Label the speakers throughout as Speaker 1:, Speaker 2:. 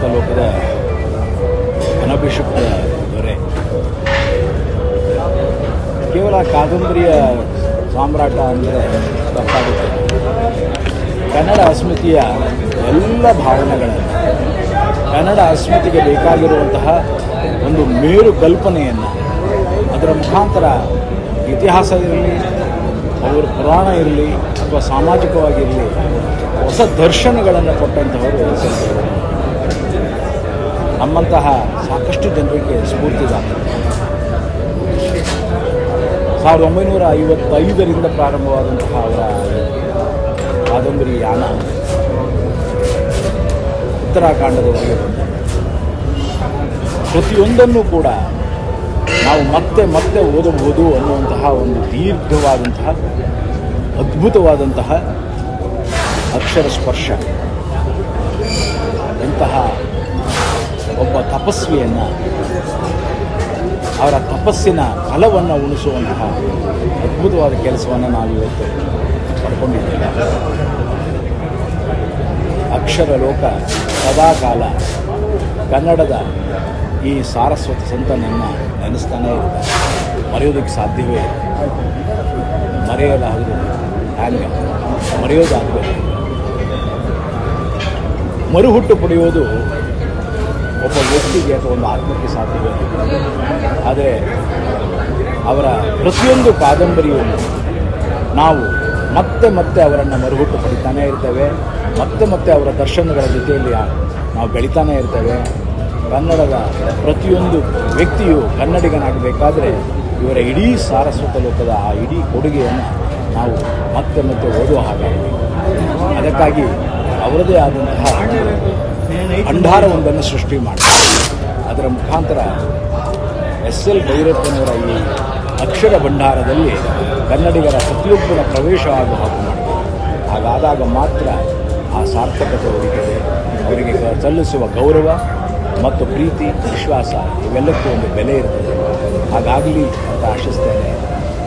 Speaker 1: ಸಾರಸ್ವತ ಲೋಕದ ಅನಭಿಷಿಕ್ತ ದೊರೆ ಕೇವಲ ಕಾದಂಬರಿಯ ಸಾಮ್ರಾಟ ಅಂದರೆ ತಪ್ಪಾಗುತ್ತೆ ಕನ್ನಡ ಅಸ್ಮಿತೆಯ ಎಲ್ಲ ಭಾವನೆಗಳನ್ನು, ಕನ್ನಡ ಅಸ್ಮಿತೆಗೆ ಬೇಕಾಗಿರುವಂತಹ ಒಂದು ಮೇರು ಕಲ್ಪನೆಯನ್ನು, ಅದರ ಮುಖಾಂತರ ಇತಿಹಾಸ ಇರಲಿ, ಅವರ ಪುರಾಣ ಇರಲಿ, ಅಥವಾ ಸಾಮಾಜಿಕವಾಗಿರಲಿ ಹೊಸ ದರ್ಶನಗಳನ್ನು ಕೊಟ್ಟಂತಹವರು. ನಮ್ಮಂತಹ ಸಾಕಷ್ಟು ಜನರಿಗೆ ಸ್ಫೂರ್ತಿದಾತ ಸಾವಿರದ ಒಂಬೈನೂರ ಐವತ್ತೈದರಿಂದ ಪ್ರಾರಂಭವಾದಂತಹ ಅವರ ಕಾದಂಬರಿ ಯಾನ. ಉತ್ತರಾಖಂಡದವರೆಗೆ ಬಂದ. ಪ್ರತಿಯೊಂದನ್ನು ಕೂಡ ನಾವು ಮತ್ತೆ ಮತ್ತೆ ಓದಬಹುದು ಅನ್ನುವಂತಹ ಒಂದು ದೀರ್ಘವಾದಂತಹ, ಅದ್ಭುತವಾದಂತಹ ಅಕ್ಷರ ಸ್ಪರ್ಶ. ಇಂತಹ ಒಬ್ಬ ತಪಸ್ವಿಯನ್ನು ಅವರ ತಪಸ್ಸಿನ ಫಲವನ್ನು ಉಣಿಸುವಂತಹ ಅದ್ಭುತವಾದ ಕೆಲಸವನ್ನು ನಾವು ಇವತ್ತು ಪಡ್ಕೊಂಡಿದ್ದೇವೆ. ಅಕ್ಷರ ಲೋಕ ಸದಾಕಾಲ, ಕನ್ನಡದ ಈ ಸಾರಸ್ವತ ಸಂತನನ್ನು ನೆನೆಸ್ತಾನೆ ಇರ್ತಾರೆ. ಮರೆಯೋದಕ್ಕೆ ಸಾಧ್ಯವೇ ಮರೆಯೋದಾಗಲಿ ಹ್ಯಾಂಗೆ? ಮರೆಯೋದಾಗಬೇಕು ಮರುಹುಟ್ಟು ಪಡೆಯೋದು ಒಬ್ಬ ವ್ಯಕ್ತಿಗೆ ಅಥವಾ ಒಂದು ಆತ್ಮಕ್ಕೆ ಸಾಧ್ಯ ಆದರೆ ಅವರ ಪ್ರತಿಯೊಂದು ಕಾದಂಬರಿಯನ್ನು ನಾವು ಮತ್ತೆ ಮತ್ತೆ ಅವರನ್ನು ಮರುಗುಟ್ಟು ಪಡಿತಾನೇ ಇರ್ತೇವೆ. ಮತ್ತೆ ಮತ್ತೆ ಅವರ ದರ್ಶನಗಳ ಜೊತೆಯಲ್ಲಿ ನಾವು ಬೆಳಿತಾನೇ ಇರ್ತೇವೆ. ಕನ್ನಡದ ಪ್ರತಿಯೊಂದು ವ್ಯಕ್ತಿಯು ಕನ್ನಡಿಗನಾಗಬೇಕಾದ್ರೆ ಇವರ ಇಡೀ ಸಾರಸ್ವತ ಲೋಕದ ಆ ಇಡೀ ಕೊಡುಗೆಯನ್ನು ನಾವು ಮತ್ತೆ ಮತ್ತೆ ಓದುವ ಹಾಗೆ. ಅದಕ್ಕಾಗಿ ಅವರದೇ ಆದಂತಹ ಭಂಡಾರವೊಂದನ್ನು ಸೃಷ್ಟಿ ಮಾಡಿ. ಅದರ ಮುಖಾಂತರ ಎಸ್ ಎಲ್ ಭೈರಪ್ಪನವರ ಈ ಅಕ್ಷರ ಭಂಡಾರದಲ್ಲಿ ಕನ್ನಡಿಗರ ಪ್ರತಿಯೊಬ್ಬರ ಪ್ರವೇಶ ಆಗುವ ಮಾಡಬೇಕು ಹಾಗಾದಾಗ ಮಾತ್ರ ಆ ಸಾರ್ಥಕತೆ ಒದಗಿದೆ ಅವರಿಗೆ ಸಲ್ಲಿಸುವ ಗೌರವ ಮತ್ತು ಪ್ರೀತಿ, ವಿಶ್ವಾಸ ಇವೆಲ್ಲಕ್ಕೂ ಒಂದು ಬೆಲೆ ಇರ್ತದೆ ಹಾಗಾಗಲಿ ಅಂತ ಆಶಿಸ್ತೇನೆ.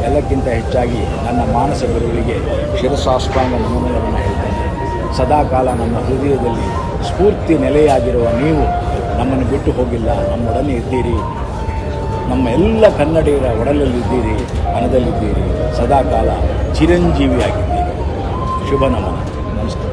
Speaker 1: ಎಲ್ಲಕ್ಕಿಂತ ಹೆಚ್ಚಾಗಿ ನನ್ನ ಮಾನಸ ಗುರುಗಳಿಗೆ ಶಿರಸಾಷ್ಟಾಂಗ ನಮನಗಳನ್ನು ಹೇಳ್ತೇನೆ. ಸದಾಕಾಲ ನನ್ನ ಹೃದಯದಲ್ಲಿ ಸ್ಫೂರ್ತಿ ನೆಲೆಯಾಗಿರುವ ನೀವು ನಮ್ಮನ್ನು ಬಿಟ್ಟು ಹೋಗಿಲ್ಲ. ನಮ್ಮೊಡನೆ ಇದ್ದೀರಿ. ನಮ್ಮ ಎಲ್ಲ ಕನ್ನಡಿಗರ ಒಡಲಲ್ಲಿದ್ದೀರಿ ಮನದಲ್ಲಿದ್ದೀರಿ ಸದಾಕಾಲ ಚಿರಂಜೀವಿಯಾಗಿದ್ದೀರಿ. ಶುಭ ನಮನ. ನಮಸ್ಕಾರ.